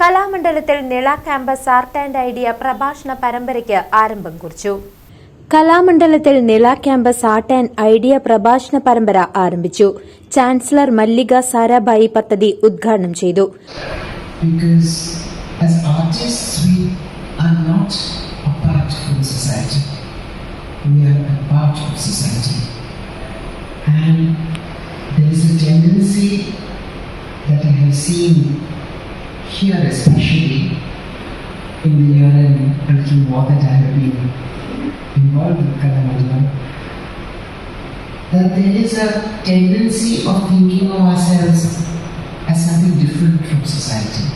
കലാമണ്ഡലത്തിൽ Nila campus art and idea പ്രഭാഷണ പരമ്പരയ്ക്ക് ആരംഭം കുറിച്ചു. കലാമണ്ഡലത്തിൽ Nila campus art and idea പ്രഭാഷണ പരമ്പര ആരംഭിച്ചു. ചാൻസലർ മല്ലിക സാരാഭായി പദ്ധതി ഉദ്ഘാടനം ചെയ്തു. Because as artists we are not apart from society. We are a part of society. And there is a tendency that i have seen here especially in the year and a little more that i have been involved with Kalamandalam that there is a tendency of thinking of ourselves as something different from society,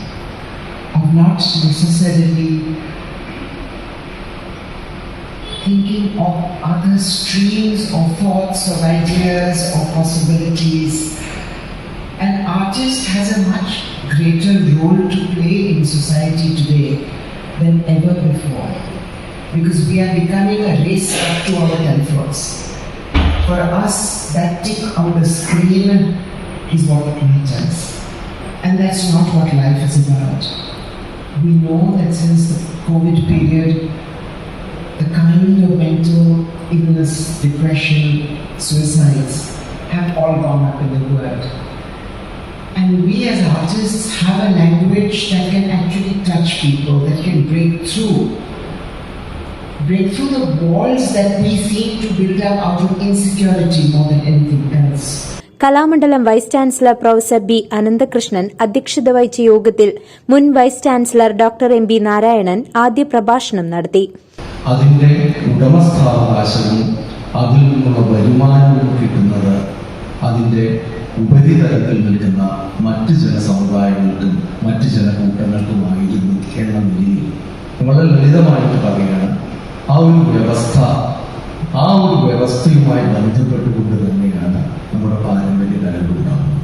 of not necessarily thinking of other streams of thoughts, of ideas, of possibilities. Artist has a much greater role to play in society today than ever before because we are becoming a race up to our comforts. For us, that tick on the screen is what matters. And that's not what life is about. We know that since the COVID period, the kind of mental illness, depression, suicides have all gone up in the world. And we as artists have a language that can actually touch people, that can break through break through the walls that we seem to build up out of insecurity more than anything else. Kalamandalam vice chancellor professor B Ananthakrishnan അധ്യക്ഷത വഹിച്ച യോഗത്തിൽ മുൻ vice chancellor doctor M B Narayanan ആദ്യ പ്രഭാഷണം നടത്തി അതിന്റെ ഉടമസ്ഥാവകാശവും അതിൽ നിന്നുള്ള വരുമാനവും കിട്ടുന്നത് അതിന്റെ ഉപരിതലത്തിൽ നിൽക്കുന്ന ഒരു വ്യവസ്ഥ. ആ ഒരു വ്യവസ്ഥയുമായി ബന്ധപ്പെട്ടുകൊണ്ട് തന്നെയാണ് നമ്മുടെ പാരമ്പര്യ കലകളുണ്ടാകുന്നത്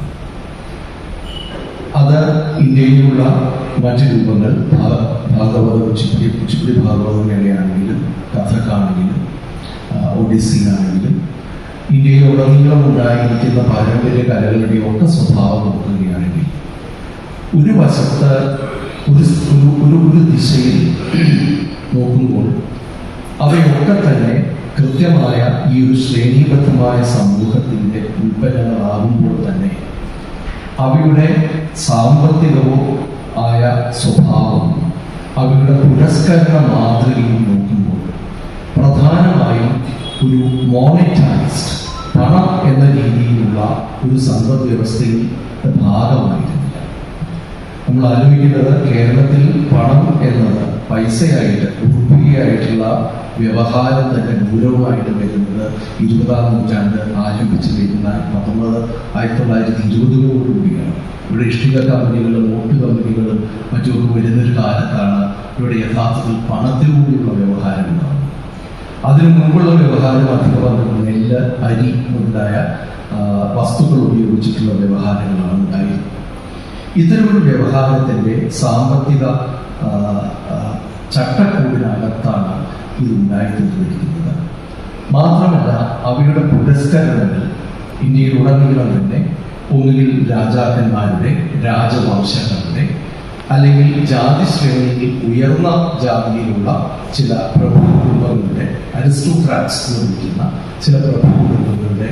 അത് ഇന്ത്യയിലുള്ള മറ്റു രൂപങ്ങൾ ഭാഗവതം ഭാഗവത കുച്ചിപ്പുടി ഭാഗവതം ഭാഗവതങ്ങളാണെങ്കിലും കഥക്കാണെങ്കിലും ആ, ഒഡീസിയിലാണെങ്കിലും ഇന്ത്യയിലുടനീളം ഉണ്ടായിരിക്കുന്ന പാരമ്പര്യ കലകളുടെ ഒക്കെ സ്വഭാവം നോക്കുകയാണെങ്കിൽ ഒരു വശത്ത് ഒരു ഒരു ഒരു ദിശയിൽ നോക്കുമ്പോൾ അവയൊക്കെ തന്നെ കൃത്യമായ ഈ ഒരു ശ്രേണീബദ്ധമായ സമൂഹത്തിന്റെ ഉൽപ്പന്നങ്ങളാകുമ്പോൾ തന്നെ അവയുടെ സാമ്പത്തികവും ആയ സ്വഭാവം അവയുടെ പുരസ്കരണ മാതൃകയും നോക്കുമ്പോൾ പ്രധാനമായും ഒരു മോണിറ്റൈസ്ഡ് പണം എന്ന രീതിയിലുള്ള ഒരു സമ്പദ് വ്യവസ്ഥയുടെ ഭാഗമായിരുന്നില്ല. നമ്മൾ ആലോചിക്കുന്നത് കേരളത്തിൽ പണം എന്നത് പൈസയായിട്ട് രൂപീയായിട്ടുള്ള വ്യവഹാരം തന്നെ ഗൗരവമായിട്ട് വരുന്നത് ഇരുപതാം നൂറ്റാണ്ട് ആരംഭിച്ചു വരുന്ന പത്തൊമ്പത് ആയിരത്തി തൊള്ളായിരത്തി ഇരുപതുകളോടുകൂടിയാണ് ഇവിടെ ഇഷ്ടിക കമ്പനികളും നോട്ട് കമ്പനികളും മറ്റുമൊക്കെ വരുന്നൊരു കാലത്താണ് ഇവിടെ യഥാർത്ഥത്തിൽ പണത്തിലൂടെയുള്ള വ്യവഹാരം ഉണ്ടാകുന്നത്. അതിനു മുമ്പുള്ള വ്യവഹാരം അധികം വന്നത് നെല്ല് അരി മുതലായ വസ്തുക്കൾ ഉപയോഗിച്ചിട്ടുള്ള വ്യവഹാരങ്ങളാണ് ഉണ്ടായിരുന്നത്. ഇത്തരമൊരു വ്യവഹാരത്തിന്റെ സാമ്പത്തിക ചട്ടക്കൂടിനകത്താണ് ഇത് ഉണ്ടായിത്തീർന്നിരിക്കുന്നത് മാത്രമല്ല അവയുടെ പുരസ്കരണങ്ങൾ ഇന്ത്യയിലുടനീളം തന്നെ ഒന്നുകിൽ രാജാക്കന്മാരുടെ രാജവംശങ്ങളുടെ അല്ലെങ്കിൽ ജാതി ശ്രേണിയിൽ ഉയർന്ന ജാതിയിലുള്ള ചില പ്രഭു കുടുംബങ്ങളുടെ അരിസ്റ്റോക്രാറ്റ്സ് എന്ന് വിളിക്കുന്ന ചില പ്രഭു കുടുംബങ്ങളുടെ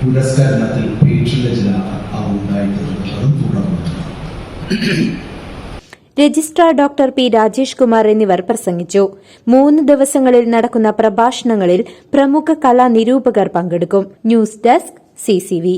പുരസ്കരണത്തിൽ പേട്രിയജിലാണ് അവ ഉണ്ടായിത്തീർന്നിട്ടുള്ളതും തുടർന്നിട്ടുള്ളത് registrar doctor P Rajesh Kumar എന്നിവർ പ്രസംഗിച്ചു. മൂന്ന് ദിവസങ്ങളിൽ നടക്കുന്ന പ്രഭാഷണങ്ങളിൽ പ്രമുഖ കലാനിരൂപകർ പങ്കെടുക്കും. News desk CCV